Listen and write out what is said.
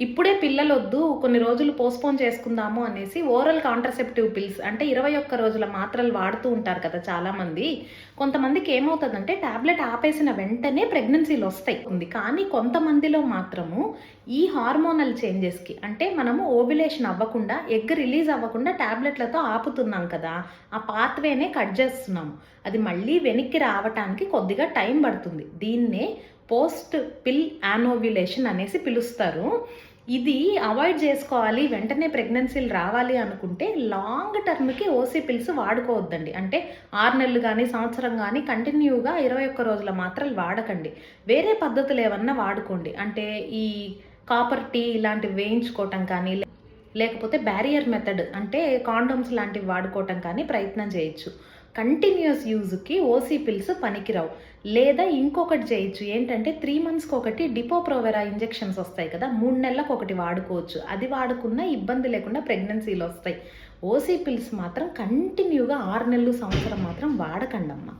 ఇప్పుడే పిల్లలు వద్దు కొన్ని రోజులు పోస్ట్పోన్ చేసుకుందాము అనేసి ఓరల్ కాంట్రసెప్టివ్ పిల్స్ అంటే ఇరవై ఒక్క రోజుల మాత్రలు వాడుతూ ఉంటారు కదా చాలామంది. కొంతమందికి ఏమవుతుందంటే ట్యాబ్లెట్ ఆపేసిన వెంటనే ప్రెగ్నెన్సీలు వస్తాయి. ఉంది. కానీ కొంతమందిలో మాత్రము ఈ హార్మోనల్ చేంజెస్కి అంటే మనము ఓబిలేషన్ అవ్వకుండా ఎగ్ రిలీజ్ అవ్వకుండా టాబ్లెట్లతో ఆపుతున్నాం కదా ఆ పాత్వేనే కట్ చేస్తున్నాము. అది మళ్ళీ వెనక్కి రావటానికి కొద్దిగా టైం పడుతుంది. దీన్నే పోస్ట్ పిల్ యానోవ్యులేషన్ అనేసి పిలుస్తారు. ఇది అవాయిడ్ చేసుకోవాలి వెంటనే ప్రెగ్నెన్సీలు రావాలి అనుకుంటే లాంగ్ టర్మ్కి ఓసీ పిల్స్ వాడుకోవద్దండి. అంటే ఆరు నెలలు కానీ సంవత్సరం కానీ కంటిన్యూగా ఇరవై ఒక్క రోజుల మాత్రలు వాడకండి. వేరే పద్ధతులు ఏమన్నా వాడుకోండి. అంటే ఈ కాపర్ టీ ఇలాంటివి వేయించుకోవటం కానీ లే- లేకపోతే బ్యారియర్ మెథడ్ అంటే కాండమ్స్ లాంటివి వాడుకోవటం కానీ ప్రయత్నం చేయొచ్చు. కంటిన్యూస్ యూజ్కి ఓసీ పిల్స్ పనికిరావు. లేదా ఇంకొకటి చేయొచ్చు. ఏంటంటే త్రీ మంత్స్కి ఒకటి డిపోప్రోవెరా ఇంజెక్షన్స్ వస్తాయి కదా మూడు నెలలకు ఒకటి వాడుకోవచ్చు. అది వాడుకున్నా ఇబ్బంది లేకుండా ప్రెగ్నెన్సీలు వస్తాయి. ఓసీ పిల్స్ మాత్రం కంటిన్యూగా ఆరు నెలలు సంవత్సరం మాత్రం వాడకండమ్మా.